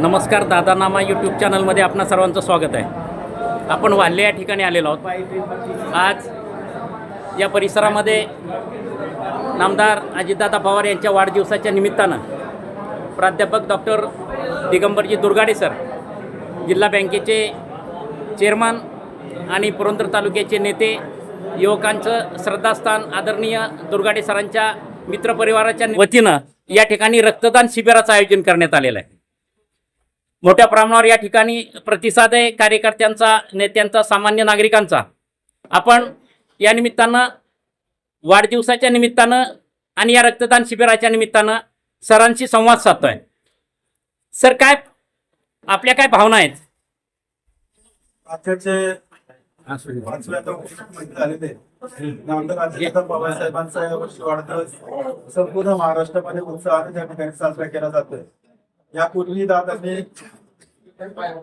नमस्कार दादानामा यूट्यूब चॅनलमध्ये आपणा सर्वांचं स्वागत आहे. आपण वाल्हे या ठिकाणी आलेलो आहोत. आज या परिसरामध्ये नामदार अजितदादा पवार यांच्या वाढदिवसाच्या निमित्तानं प्राध्यापक डॉक्टर दिगंबरजी दुर्गाडे सर जिल्हा बँकेचे चेअरमन आणि पुरंदर तालुक्याचे नेते युवकांचं श्रद्धास्थान आदरणीय दुर्गाडे सरांच्या मित्रपरिवाराच्या वतीनं या ठिकाणी रक्तदान शिबिराचं आयोजन करण्यात आलेलं आहे. मोठ्या प्रमाणावर या ठिकाणी प्रतिसाद आहे कार्यकर्त्यांचा नेत्यांचा सामान्य नागरिकांचा. आपण या निमित्तानं वाढदिवसाच्या निमित्तानं आणि या रक्तदान शिबिराच्या निमित्तानं सरांशी संवाद साधतोय. सर काय आपल्या काय भावना आहेत? वाढदिवस संपूर्ण महाराष्ट्रामध्ये उत्साहाने त्या ठिकाणी साजरा केला जातोय. यापूर्वी दादांनी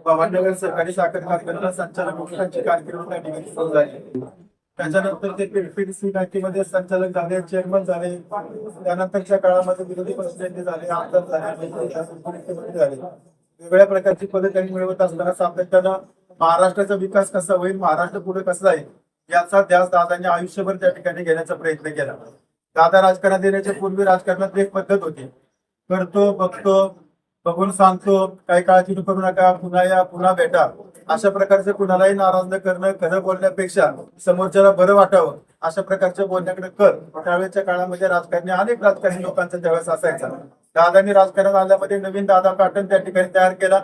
भवानगर सरकारी साखर कारखान्याला संचालक मुख्यांची कारकीर्द त्या ठिकाणी सुरू झाली. त्याच्यानंतर ते पीडीसी बँकेमध्ये संचालक झाले चेअरमन झाले. त्यानंतरच्या काळामध्ये विरोधी पक्षनेते झाले आमदार झाले मुख्यमंत्री झाले. वेगवेगळ्या प्रकारची पदे त्यांनी मिळवत असताना सातत्यानं महाराष्ट्राचा विकास कसा होईल महाराष्ट्र पुढे कसा जाईल याचा ध्यास दादांनी आयुष्यभर त्या ठिकाणी घेण्याचा प्रयत्न केला. दादा राजकारणात येण्याच्या पूर्वी राजकारणात एक पद्धत होती. करतो बघतो बघून सांगतो काही काळजी करू नका पुन्हा या पुन्हा भेटा. अशा प्रकारचं कुणालाही नाराज न करणं खरं बोलण्यापेक्षा समोरच्याला बरं वाटावं अशा प्रकारचं बोलण्याकडे कर. त्यावेळेच्या काळामध्ये राजकारणी अनेक राजकारणी लोकांचा त्यावेळेस असायचा. दादांनी राजकारणात आल्यामध्ये नवीन दादा पॅटर्न त्या ठिकाणी तयार केला.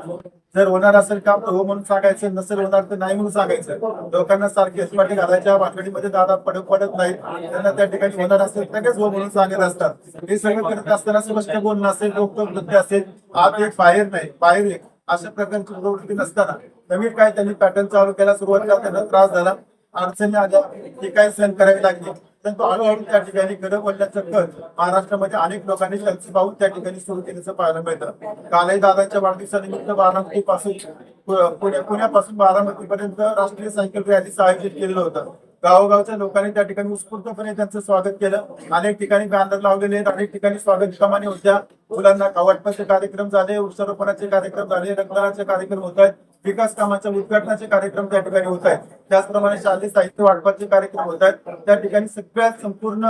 जर होणार असेल काम तर हो म्हणून सांगायचं नसेल होणार तर नाही म्हणून सांगायचं. लोकांना सारखी पाठी घालायच्या वाटणीमध्ये दादा पडत पडत नाही त्यांना त्या ठिकाणी होणार असेल लगेच हो म्हणून सांगत असतात. हे सगळं करत असताना स्पष्ट बोलणं असेल रोखोक वृत्ती असेल आत एक बाहेर नाही बाहेर एक. अशा प्रकारची प्रवृत्ती नसताना. नवीन काय त्यांनी पॅटर्न चालू केला सुरुवातीला त्यांना त्रास झाला. अडचणी आल्या ती काय सहन करावी लागली? परंतु हळूहळू त्या ठिकाणी खरं बोलण्याचं कट महाराष्ट्रामध्ये अनेक लोकांनी त्यांचं पाहून त्या ठिकाणी सुरू केल्याचं पाहायला मिळतं. कालही दादाच्या वाढदिवसानिमित्त बारामती पासून पुण्यापासून बारामती पर्यंत राष्ट्रीय सायकल रॅलीचं आयोजित केलेलं होतं. गावोगावच्या लोकांनी त्या ठिकाणी उत्स्फूर्तपणे त्यांचं स्वागत केलं. अनेक ठिकाणी बॅनर लावलेले आहेत. अनेक ठिकाणी स्वागत कमाने होत्या. मुलांना वाटपाचे कार्यक्रम झाले वृक्षारोपणाचे कार्यक्रम झाले रक्तदानाचे कार्यक्रम होत आहेत. विकास कामाच्या उद्घाटनाचे कार्यक्रम त्या ठिकाणी होत आहेत. त्याचप्रमाणे शालेय साहित्य वाटपाचे कार्यक्रम होत आहेत. त्या ठिकाणी सगळ्या संपूर्ण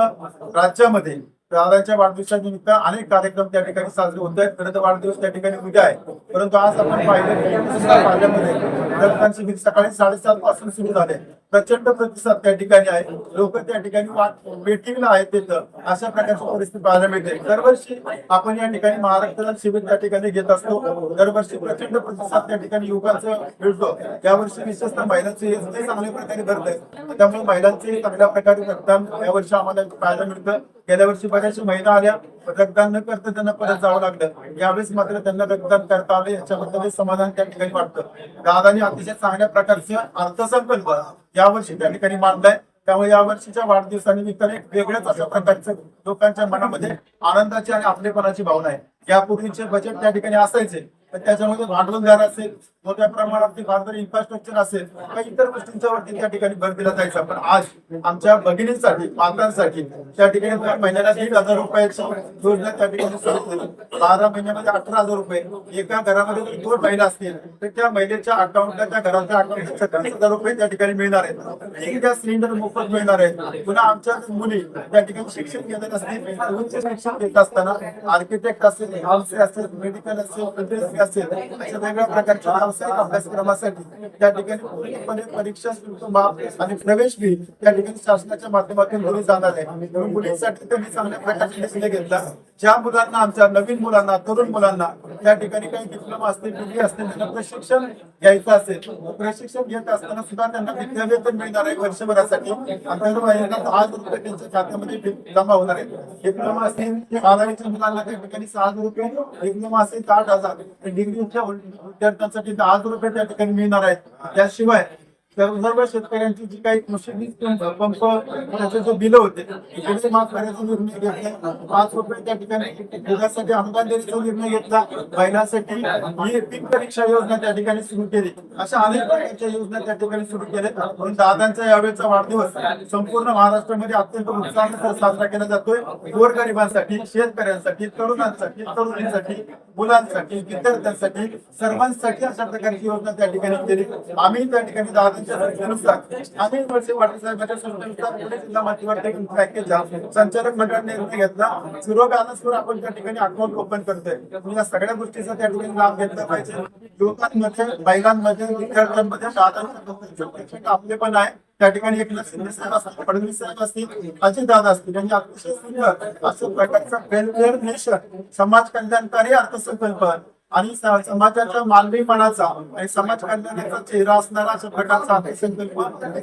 राज्यामध्ये दादांच्या वाढदिवसानिमित्त अनेक कार्यक्रम त्या ठिकाणी साजरे होत आहेत. खरं तर वाढदिवस त्या ठिकाणी उद्या आहे. परंतु आज आपण पाहिलं पाल्यामध्ये सकाळी साडेसात पासून सुरू झाले प्रचंड प्रतिसाद त्या ठिकाणी आहे. लोक त्या ठिकाणी मिटिंगला वेटिंगला आहेत तिथं. अशा प्रकारची परिस्थिती पाहायला मिळते. दरवर्षी आपण या ठिकाणी महाराष्ट्राला शिबिर त्या ठिकाणी घेत असतो. दरवर्षी प्रचंड प्रतिसाद त्या ठिकाणी युवकांचं मिळतो. यावर्षी विशेषतः महिलांचे चांगल्या प्रकारे भरत आहेत त्यामुळे महिलांचे चांगल्या प्रकारे रक्तदान यावर्षी आम्हाला पाहायला मिळतं. गेल्या वर्षी बऱ्याचशा महिला आल्या. रक्तदान न करता त्यांना परत जावं लागलं. यावेळेस मात्र त्यांना रक्तदान करता आलं. याच्याबद्दल समाधान त्या ठिकाणी वाटतं. दादाने अतिशय चांगल्या प्रकारचे अर्थसंकल्प यावर्षी त्या ठिकाणी मांडलाय त्यामुळे या वर्षीच्या वाढदिवसानिमित्ताने एक वेगळ्याच अशा प्रकारचं लोकांच्या मनामध्ये आनंदाची आणि आपलेपणाची भावना आहे. यापूर्वीचे बजेट त्या ठिकाणी असायचे. पण त्याच्यामध्ये भांडवलदार असेल मोठ्या प्रमाणात फार इन्फ्रास्ट्रक्चर असेल किंवा इतर गोष्टींच्या वरती त्या ठिकाणी भर दिला जायचा. पण आज आमच्या भगिनींसाठी मातांसाठी त्या ठिकाणी महिन्याला दीड हजार रुपयाची योजना त्या ठिकाणी सुरू केली. बारा महिन्यामध्ये अठरा हजार रुपये. एका घरामध्ये जर दोन महिला असतील तर त्या महिलेच्या अकाउंटला त्या घराच्या अकाउंटला दस हजार रुपये त्या ठिकाणी मिळणार आहेत. त्या सिलेंडर मोफत मिळणार आहेत. पुन्हा आमच्या मुली त्या ठिकाणी शिक्षण घेत असतील उच्च शिक्षण घेत असताना आर्किटेक्ट असेल हाऊस असेल मेडिकल असेल असेल अशा वेगवेगळ्या प्रकारच्या व्यावसायिक अभ्यासक्रमासाठी त्या ठिकाणी पूर्णपणे परीक्षा शुल्क माफ आणि प्रवेश फी त्या ठिकाणी शासनाच्या माध्यमातून दिली जाणार आहे. मुलींसाठी त्यांनी चांगल्या प्रकारचे निर्णय घेतला. ज्या मुलांना आमच्या नवीन मुलांना तरुण मुलांना त्या ठिकाणी काही डिप्लोमा असतील डिग्री असतील त्यांना प्रशिक्षण घ्यायचं असेल प्रशिक्षण घेत असताना सुद्धा त्यांना विद्यावेतन मिळणार आहे वर्षभरासाठी. दर महिन्याला दहा हजार रुपये त्यांच्या खात्यामध्ये जमा होणार आहे. डिप्लोमा असेल बारावीच्या मुलांना त्या ठिकाणी सहा हजार रुपये डिप्लोमा असेल तर आठ हजार. डिग्रीच्या विद्यार्थ्यांसाठी दहा हजार रुपये त्या ठिकाणी मिळणार आहेत. त्याशिवाय तर सर्व शेतकऱ्यांची जी काही कृषी पंप त्याचे जे बिल होते त्याचे माफ करायचा निर्णय घेतला. पाच रुपये त्या ठिकाणी दुधासाठी अनुदान देण्याचा निर्णय घेतला. बैलासाठी ही पीक परीक्षा योजना त्या ठिकाणी सुरू केली. अशा अनेक प्रकारच्या योजना त्या ठिकाणी सुरू केल्या म्हणून दादांचा यावेळेचा वाढदिवस संपूर्ण महाराष्ट्रामध्ये अत्यंत उत्साहाने साजरा केला जातोय. गोरगरिबांसाठी शेतकऱ्यांसाठी तरुणांसाठी तरुणींसाठी मुलांसाठी विद्यार्थ्यांसाठी सर्वांसाठी अशा प्रकारची योजना त्या ठिकाणी केली. आम्ही त्या ठिकाणी दादा सूचनेनुसार आम्ही वर्षे वाटसाहेबांच्या सूचनेनुसार पुणे जिल्हा मध्यवर्ती बँकेच्या संचालक मंडळ निर्णय घेतला झिरो बॅलन्सवर आपण त्या ठिकाणी अकाउंट ओपन करतोय या सगळ्या गोष्टीचा त्या ठिकाणी लाभ घेतला पाहिजे युवकांमध्ये महिलांमध्ये विद्यार्थ्यांमध्ये दादांच्या आपले पण आहे त्या ठिकाणी एक शिंदे साहेब असतील फडणवीस साहेब असतील अजित दादा असतील यांनी अतिशय सुंदर असं प्रकारचा वेलफेअर नेशन समाज कल्याणकारी अर्थसंकल्प आणि स- समाजाच्या मानवीपणाचा आणि समाज कल्याणाचा चेहरा असणारा अशा प्रकारचा अर्थसंकल्प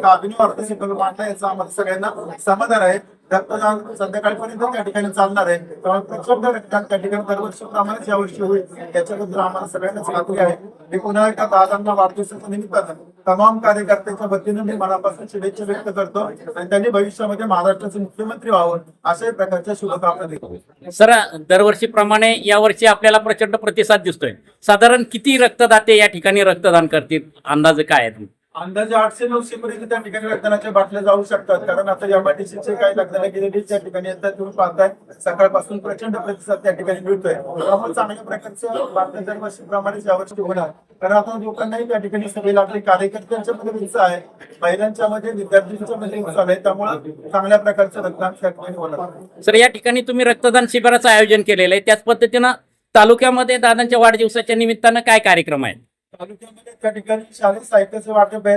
अभिनव अर्थसंकल्प मांडला याचा आम्हाला सगळ्यांना समाधान आहे. रक्तदान संध्याकाळपर्यंत त्या ठिकाणी चालणार आहे. त्यामुळे प्रचंड रक्तदान त्या ठिकाणी दरवर्षीप्रमाणेच यावर्षी होईल. याच्याबद्दल आम्हाला सगळ्यांनाच खात्री आहे. मी पुन्हा एकदा दादांना वाढदिवसाच्या निमित्तानं तमाम कार्यकर्त्यांच्या वतीनं मी मनापासून शुभेच्छा व्यक्त करतो. आणि त्यांनी भविष्यामध्ये महाराष्ट्राचे मुख्यमंत्री व्हावं अशाही प्रकारच्या शुभकामना देतो सर दरवर्षीप्रमाणे यावर्षी आपल्याला प्रचंड प्रतिसाद दिसतोय. साधारण किती रक्तदाते या ठिकाणी रक्तदान करतील? अंदाज काय आहे अंदाजे आठशे नऊशे पर्यंत त्या ठिकाणी रक्तदानाच्या बाटल्या जाऊ शकतात. कारण आता एमआयडीसीचे काही रक्तदान गेलेली त्या ठिकाणी येतात तुम्ही पाहताय सकाळपासून प्रचंड प्रतिसाद त्या ठिकाणी मिळतोय. त्यामुळे चांगल्या प्रकारचं बातम्या दरवर्षीप्रमाणेच यावर्षी होणार. कारण आता लोकांनाही त्या ठिकाणी सवय लागली. कार्यकर्त्यांच्या मध्ये उत्साह आहे. महिलांच्या मध्ये विद्यार्थ्यांच्या मध्ये उत्साह आहे. त्यामुळे चांगल्या प्रकारचं रक्तदान त्या ठिकाणी होणार. सर या ठिकाणी तुम्ही रक्तदान शिबिराचं आयोजन केलेलं आहे. त्याच पद्धतीनं तालुक्यामध्ये दादांच्या वाढदिवसाच्या निमित्तानं काय कार्यक्रम आहेत? तालुक्यामध्ये त्या ठिकाणी शालेय साहित्याचं वाटप आहे.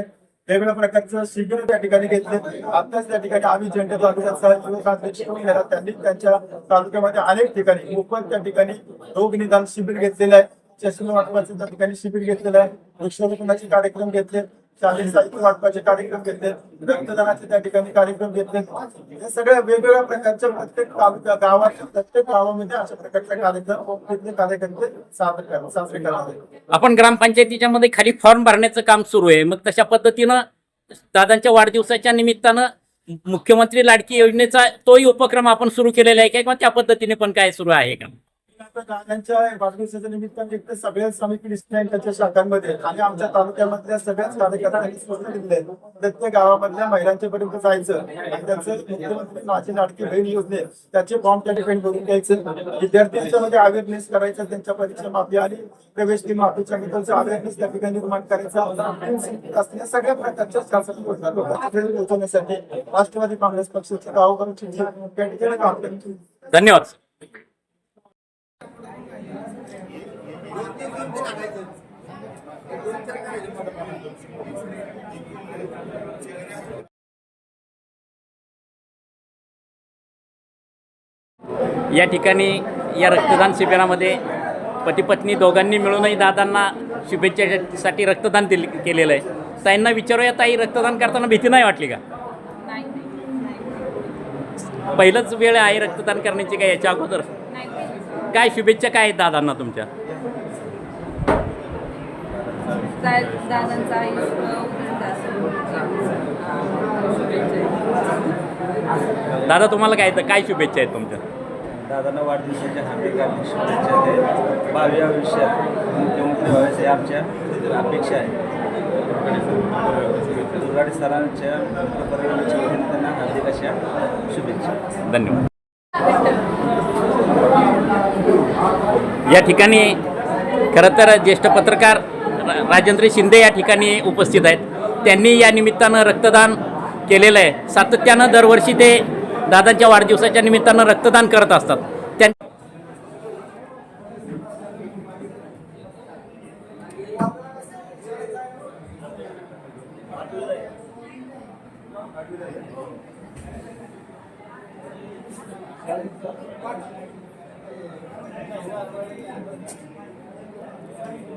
वेगवेगळ्या प्रकारचं शिबिर त्या ठिकाणी घेतले. आताच त्या ठिकाणी आम्ही झेंडे त्यांनी त्यांच्या तालुक्यामध्ये अनेक ठिकाणी मोफत त्या ठिकाणी रोग निदान शिबिर घेतलेलं आहे. चष्मे वाटपाचं त्या ठिकाणी शिबिर घेतलेलं आहे. वृक्षारोपणाचे कार्यक्रम घेतले. शालेय साहित्य वाटपाचे कार्यक्रम घेतलेत रक्तदानाचे त्या ठिकाणी कार्यक्रम घेतलेत हे सगळ्या वेगवेगळ्या प्रकारच्या प्रत्येक तालुक्या गावाच्या प्रत्येक गावामध्ये अशा प्रकारचे कार्यक्रम तिथले कार्यकर्ते सादर करा- साजरे करणार आपण ग्रामपंचायतीच्या मध्ये खाली फॉर्म भरण्याचं काम सुरू आहे. मग तशा पद्धतीनं दादांच्या वाढदिवसाच्या निमित्तानं मुख्यमंत्री लाडकी योजनेचा तोही उपक्रम आपण सुरू केलेला आहे का? किंवा त्या पद्धतीने पण काय सुरू आहे का? गाण्यांच्या वाढदिवसाच्या निमित्ताने सगळ्याच त्याच्या शाखांमध्ये आणि आमच्या तालुक्यामधल्या सगळ्याच कार्यकर्त्यांनी सूचना प्रत्येक गावामधल्या महिलांच्या पर्यंत जायचं आणि त्याचं मुख्यमंत्री बहीण योजने त्याचे फॉर्म त्या ठिकाणी भरून घ्यायचं. विद्यार्थ्यांच्या मध्ये अवेअरनेस करायचं त्यांच्या परीक्षा माफी आणि प्रवेश ती माफीच्या बद्दलचा अवेअरनेस त्या ठिकाणी निर्माण करायचा. असल्या सगळ्या प्रकारच्या शासन पोहोचवण्यासाठी राष्ट्रवादी काँग्रेस पक्षाचे या ठिकाणी या रक्तदान शिबिरामध्ये पती पत्नी दोघांनी मिळूनही दादांना शुभेच्छेसाठी रक्तदान दिले केलेलं आहे. ताईंना विचारूया ताई रक्तदान करताना भीती नाही वाटली का? नाही पहिलंच वेळ आहे रक्तदान करण्याची काय याच्या अगोदर? नाही. काय शुभेच्छा काय आहेत दादांना तुमच्या? दा- दादांचा. दादा तुम्हाला काय काय शुभेच्छा आहेत तुमच्या? दादांना वाढदिवसाच्या हार्दिक हार्दिक शुभेच्छा देत भावी आयुष्यात मुख्यमंत्री व्हायची आमच्या अपेक्षा आहे. दुर्गाडे सरांच्या परिवाराच्या वतीने त्यांना हार्दिक अशा शुभेच्छा. धन्यवाद. या ठिकाणी खरं तर ज्येष्ठ पत्रकार राजेंद्र शिंदे या ठिकाणी उपस्थित आहेत. त्यांनी या निमित्तानं रक्तदान केलेलं आहे. सातत्यानं दरवर्षी ते दादांच्या वाढदिवसाच्या निमित्तानं रक्तदान करत असतात. त्यां